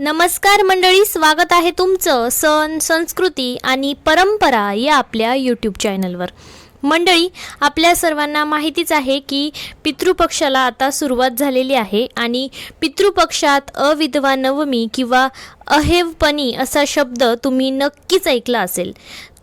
नमस्कार मंडळी स्वागत आहे तुमचं सण संस्कृती आणि परंपरा या आपल्या यूट्यूब चॅनलवर मंडळी आपल्या सर्वांना माहितीच आहे की पितृपक्षाला आता सुरुवात झालेली आहे आणि पितृपक्षात अविधवा नवमी किंवा अहेवपणी असा शब्द तुम्ही नक्कीच ऐकला असेल.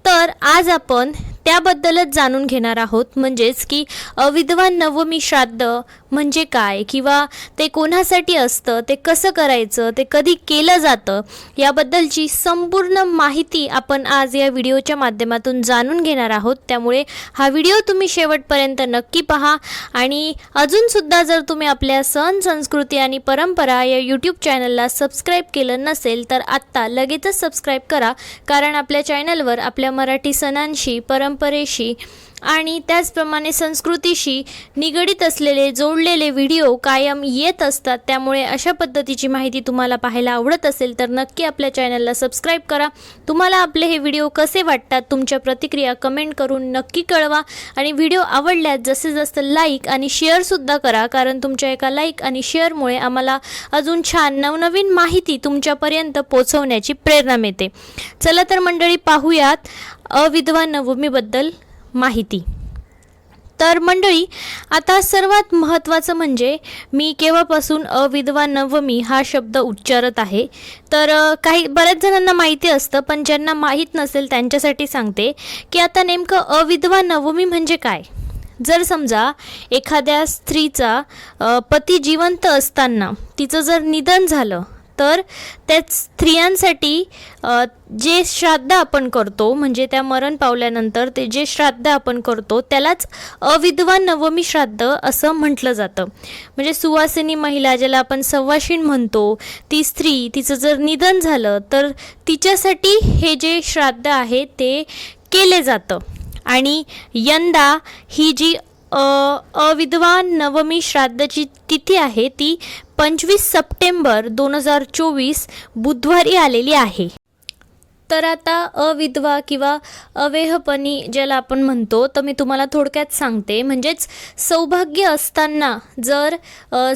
तर आज आपण त्याबद्दलच जाणून घेणार आहोत. म्हणजेच की अविधवा नवमी श्राद्ध म्हणजे काय? किंवा ते कोणासाठी असतं? ते कसं करायचं? ते कधी केलं जातं? याबद्दलची संपूर्ण माहिती आपण आज या व्हिडिओच्या माध्यमातून जाणून घेणार आहोत. त्यामुळे हा व्हिडिओ तुम्ही शेवटपर्यंत नक्की पहा. आणि अजूनसुद्धा जर तुम्ही आपल्या सण संस्कृती आणि परंपरा या यूट्यूब चॅनलला सबस्क्राईब केलं नसेल तर आत्ता लगेचच सबस्क्राईब करा. कारण आपल्या चॅनलवर आपल्या मराठी सणांशी પરમપરેશી आणि त्याचप्रमाणे संस्कृतीशी निगडीत असलेले जोडलेले व्हिडिओ कायम येत असतात. त्यामुळे अशा पद्धतीची माहिती तुम्हाला पाहायला आवडत असेल तर नक्की आपल्या चॅनलला सबस्क्राईब करा. तुम्हाला आपले हे व्हिडिओ कसे वाटतात तुमच्या प्रतिक्रिया कमेंट करून नक्की कळवा. आणि व्हिडिओ आवडल्यास जास्तीत जास्त लाईक आणि शेअरसुद्धा करा कारण तुमच्या एका लाईक आणि शेअरमुळे आम्हाला अजून छान नवनवीन माहिती तुमच्यापर्यंत पोचवण्याची प्रेरणा मिळते. चला तर मंडळी पाहूयात अविधवा नवमीबद्दल. माहिती. तर मंडळी आता सर्वात महत्त्वाचं म्हणजे मी केव्हापासून अविधवा नवमी हा शब्द उच्चारत आहे. तर काही बऱ्याच जणांना माहिती असतं पण ज्यांना माहीत नसेल त्यांच्यासाठी सांगते की आता नेमकं अविधवा नवमी म्हणजे काय? जर समजा एखाद्या स्त्रीचा पती जिवंत असताना तिचं जर निधन झालं तर त्या स्त्रियांसाठी जे श्राद्ध आपण करतो म्हणजे त्या मरण पावल्यानंतर ते जे श्राद्ध आपण करतो त्यालाच अविधवा नवमी श्राद्ध असं म्हटलं जातं. म्हणजे सुवासिनी महिला ज्याला आपण सव्वाशीण म्हणतो ती स्त्री तिचं जर निधन झालं तर तिच्यासाठी हे जे श्राद्ध आहे ते केले जातं. आणि यंदा ही जी अविधवा नवमी श्राद्धाची तिथी आहे ती पंचवीस सप्टेंबर दोन हजार चोवीस बुधवारी आलेली आहे. तर आता अविधवा किंवा अवेहपणी ज्याला आपण म्हणतो तर मी तुम्हाला थोडक्यात सांगते. म्हणजेच सौभाग्य असताना जर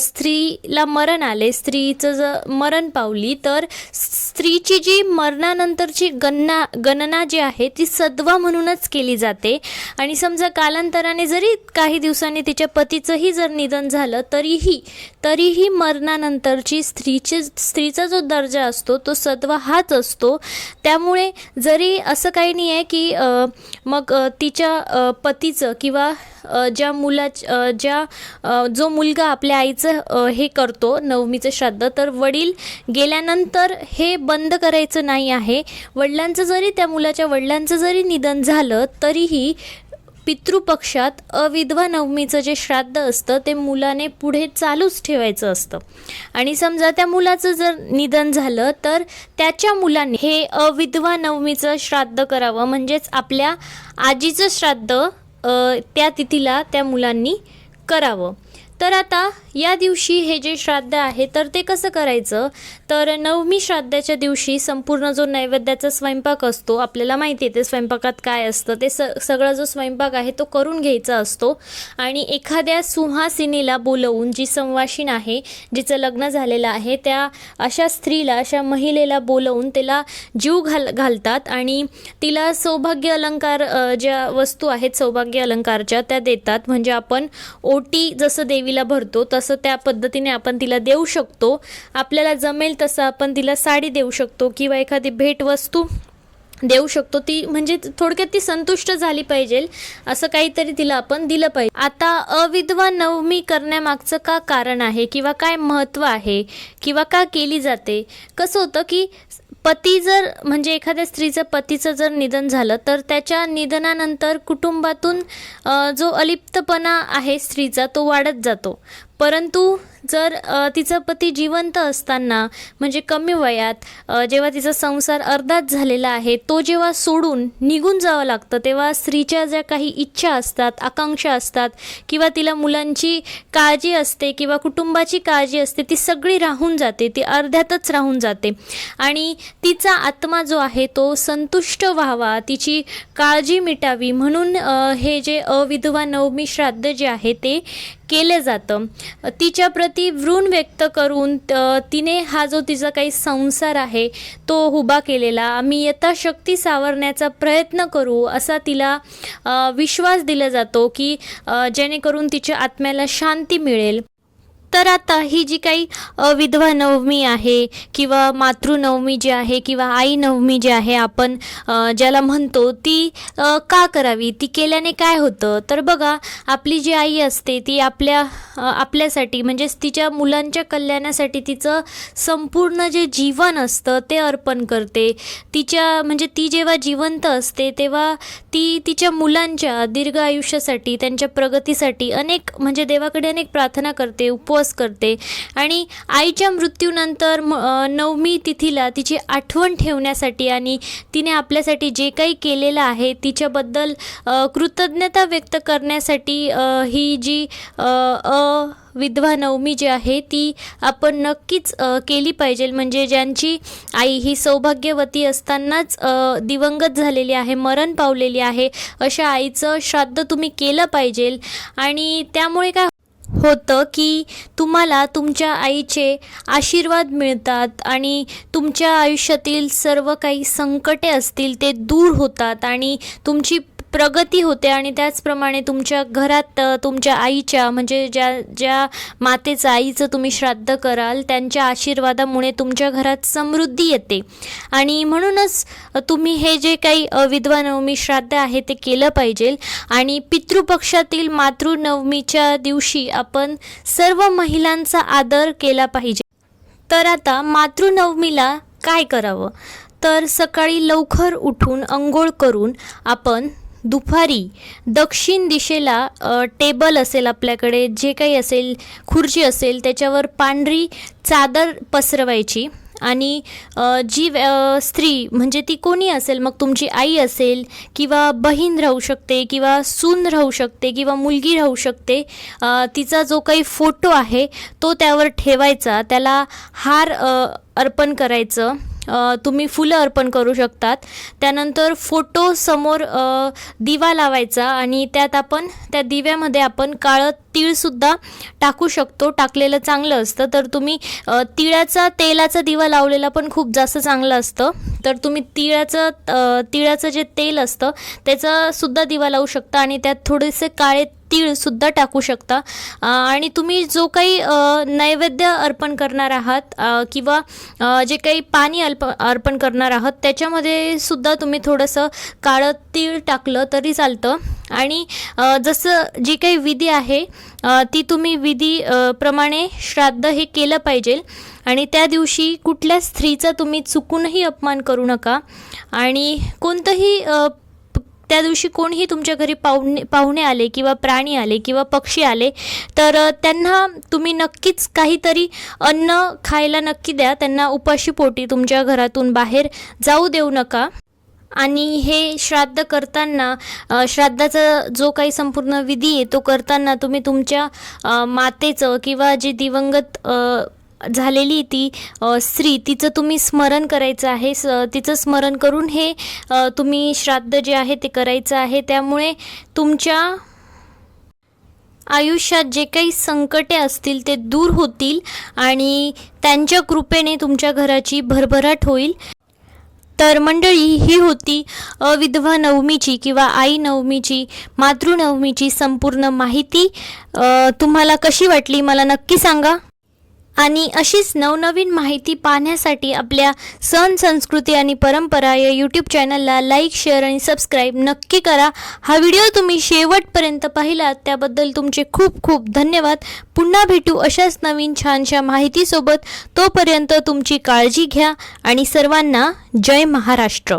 स्त्रीला मरण आले स्त्रीचं जर मरण पावली तर स्त्रीची जी मरणानंतरची गणना गणना जी आहे ती सद्वा म्हणूनच केली जाते. आणि समजा कालांतराने जरी काही दिवसांनी तिच्या पतीचंही जर निधन झालं तरीही तरीही मरणानंतरची स्त्रीचे स्त्रीचा जो दर्जा असतो तो सद्वा हाच असतो. त्या त्यामुळे जरी असं काही नाही आहे की मग तिच्या पतीचं किंवा ज्या मुलाच्या ज्या जो मुलगा आपल्या आईचं हे करतो नवमीचं श्राद्ध तर वडील गेल्यानंतर हे बंद करायचं नाही आहे. वडिलांचं जरी त्या मुलाच्या वडिलांचं जरी निधन झालं तरीही पितृपक्षात अविधवा नवमीचं जे श्राद्ध असतं ते मुलाने पुढे चालूच ठेवायचं असतं. आणि समजा त्या मुलाचं जर निधन झालं तर त्याच्या मुलाने हे अविधवा नवमीचं श्राद्ध करावं. म्हणजेच आपल्या आजीचं श्राद्ध त्या तिथीला त्या मुलांनी करावं. तर आता या दिवशी हे जे श्राद्ध आहे तर ते कसं करायचं? तर नवमी श्राद्धाच्या दिवशी संपूर्ण जो नैवेद्याचा स्वयंपाक असतो आपल्याला माहिती आहे ते स्वयंपाकात काय असतं ते स सगळा जो स्वयंपाक आहे तो करून घ्यायचा असतो. आणि एखाद्या सुहासिनीला बोलवून जी संवासिन आहे जिचं लग्न झालेलं आहे त्या अशा स्त्रीला अशा महिलेला बोलवून तिला जीव घाल घालतात आणि तिला सौभाग्य अलंकार ज्या वस्तू आहेत सौभाग्य अलंकारच्या त्या देतात. म्हणजे आपण ओटी जसं देवीला भरतो तसं त्या पद्धतीने आपण तिला देऊ शकतो आपल्याला जमेल तसं आपण तिला साडी देऊ शकतो किंवा एखादी भेटवस्तू देऊ शकतो. ती म्हणजे थोडक्यात ती संतुष्ट झाली पाहिजे असं काहीतरी तिला आपण दिलं पाहिजे. आता अविधवा नवमी करण्यामागचं का कारण आहे किंवा काय महत्त्व आहे किंवा का केली जाते? कसं होतं की पती जर म्हणजे एखाद्या स्त्रीचं पतीचं जर निधन झालं तर त्याच्या निधनानंतर कुटुंबातून जो अलिप्तपणा आहे स्त्रीचा तो वाढत जातो. परंतु जर तिचा पती जिवंत असताना म्हणजे कमी वयात जेव्हा तिचा संसार अर्धाच झालेला आहे तो जेव्हा सोडून निघून जावं लागतं तेव्हा स्त्रीच्या ज्या काही इच्छा असतात आकांक्षा असतात किंवा तिला मुलांची काळजी असते किंवा कुटुंबाची काळजी असते ती सगळी राहून जाते ती अर्ध्यातच राहून जाते. आणि तिचा आत्मा जो आहे तो संतुष्ट व्हावा तिची काळजी मिटावी म्हणून हे जे अविधवा नवमी श्राद्ध जे आहे ते केलं जातं. तिच्या प्रति व्यक्त करून तिने हा जो तिचा काही संसार आहे तो उभा केलेला आम्ही यथाशक्ती सावरण्याचा प्रयत्न करू असा तिला विश्वास दिला जातो की जेणेकरून तिच्या आत्म्याला शांती मिळेल. तर आता ही जी काही विधवा नवमी आहे किंवा मातृनवमी जी आहे किंवा आई नवमी जी आहे आपण ज्याला म्हणतो ती का करावी? ती केल्याने काय होतं? तर बघा आपली जी आई असते ती आपल्या आपल्यासाठी म्हणजेच तिच्या मुलांच्या कल्याणासाठी तिचं संपूर्ण जे जीवन असतं ते अर्पण करते. तिच्या म्हणजे ती जेव्हा जिवंत असते तेव्हा ती तिच्या मुलांच्या दीर्घ आयुष्यासाठी त्यांच्या प्रगतीसाठी अनेक म्हणजे देवाकडे अनेक प्रार्थना करते उपवास करते. आणि आईच्या मृत्यूनंतर म- नवमी तिथीला तिची आठवण ठेवण्यासाठी आणि तिने आपल्यासाठी जे काही केलेलं आहे तिच्याबद्दल कृतज्ञता व्यक्त करण्यासाठी ही जी अ, विधवा नवमी जी आहे ती आपण नक्कीच केली पाहिजे. म्हणजे ज्यांची आई ही सौभाग्यवती असतानाच दिवंगत झालेली आहे मरण पावलेली आहे अशा आईचं श्राद्ध तुम्ही केलं पाहिजे. आणि त्यामुळे काय होतं की तुम्हाला तुमच्या आईचे आशीर्वाद मिळतात आणि तुमच्या आयुष्यातील सर्व काही संकटे असतील ते दूर होतात आणि तुमची प्रगती होते आणि त्याचप्रमाणे तुमच्या घरात तुमच्या आईच्या म्हणजे ज्या ज्या मातेचं आईचं तुम्ही श्राद्ध कराल त्यांच्या आशीर्वादामुळे तुमच्या घरात समृद्धी येते. आणि म्हणूनच तुम्ही हे जे काही विधवानवमी श्राद्ध आहे ते केलं पाहिजे. आणि पितृपक्षातील मातृनवमीच्या दिवशी आपण सर्व महिलांचा आदर केला पाहिजे. तर आता मातृनवमीला काय करावं? तर सकाळी लवकर उठून अंघोळ करून आपण दुपारी दक्षिण दिशेला टेबल असेल आपल्याकडे जे काही असेल खुर्ची असेल त्याच्यावर पांढरी चादर पसरवायची आणि जी स्त्री म्हणजे ती कोणी असेल मग तुमची आई असेल किंवा बहीण राहू शकते किंवा सून राहू शकते किंवा मुलगी राहू शकते तिचा जो काही फोटो आहे तो त्यावर ठेवायचा त्याला हार अर्पण करायचं. तुम्ही फुलं अर्पण करू शकतात. त्यानंतर फोटो समोर दिवा लावायचा आणि त्यात आपण त्या दिव्यामध्ये आपण काळं तीळसुद्धा टाकू शकतो. टाकलेलं चांगलं असतं. तर तुम्ही तिळाचा तेलाचा दिवा लावलेला पण खूप जास्त चांगलं असतं. तर तुम्ही तिळाचं तिळाचं जे तेल असतं त्याचासुद्धा दिवा लावू शकता आणि त्यात थोडेसे काळे तीळसुद्धा टाकू शकता. आणि तुम्ही जो काही नैवेद्य अर्पण करणार आहात किंवा जे काही पाणी अल्प अर्पण करणार आहात त्याच्यामध्ये सुद्धा तुम्ही थोडंसं काळं तीळ टाकलं तरी चालतं. आणि जसं जी काही विधी आहे ती तुम्ही विधी प्रमाणे श्राद्ध हे केलं पाहिजे. आणि त्या दिवशी कुठल्या स्त्रीचा तुम्ही चुकूनही अपमान करू नका. आणि कोणतंही त्या दिवशी कोणीही तुमच्या घरी पाहुणे पाहुणे आले किंवा प्राणी आले किंवा पक्षी आले तर त्यांना तुम्ही नक्कीच काहीतरी अन्न खायला नक्की द्या. त्यांना उपाशी पोटी तुमच्या घरातून बाहेर जाऊ देऊ नका. आणि हे श्राद्ध करताना श्राद्धाचा जो काही संपूर्ण विधी आहे तो करताना तुम्ही तुमच्या मातेचं किंवा जे दिवंगत झालेली ती स्त्री तिचं तुम्ही स्मरण करायचं आहे. स तिचं स्मरण करून हे तुम्ही श्राद्ध जे आहे ते करायचं आहे. त्यामुळे तुमच्या आयुष्यात जे काही संकटे असतील ते दूर होतील आणि त्यांच्या कृपेने तुमच्या घराची भरभराट होईल. तर मंडळी ही होती अविधवा नवमीची किंवा आई नवमीची मातृनवमीची संपूर्ण माहिती. तुम्हाला कशी वाटली? मला नक्की सांगा. आणि अशीच नवनवीन माहिती पाहण्यासाठी आपल्या सण संस्कृती आणि परंपरा या यूट्यूब चॅनलला लाईक शेअर आणि सबस्क्राईब नक्की करा. हा व्हिडिओ तुम्ही शेवटपर्यंत पाहिलात त्याबद्दल तुमचे खूप खूप धन्यवाद. पुन्हा भेटू अशाच नवीन छानशा माहितीसोबत. तोपर्यंत तुमची काळजी घ्या आणि सर्वांना जय महाराष्ट्र.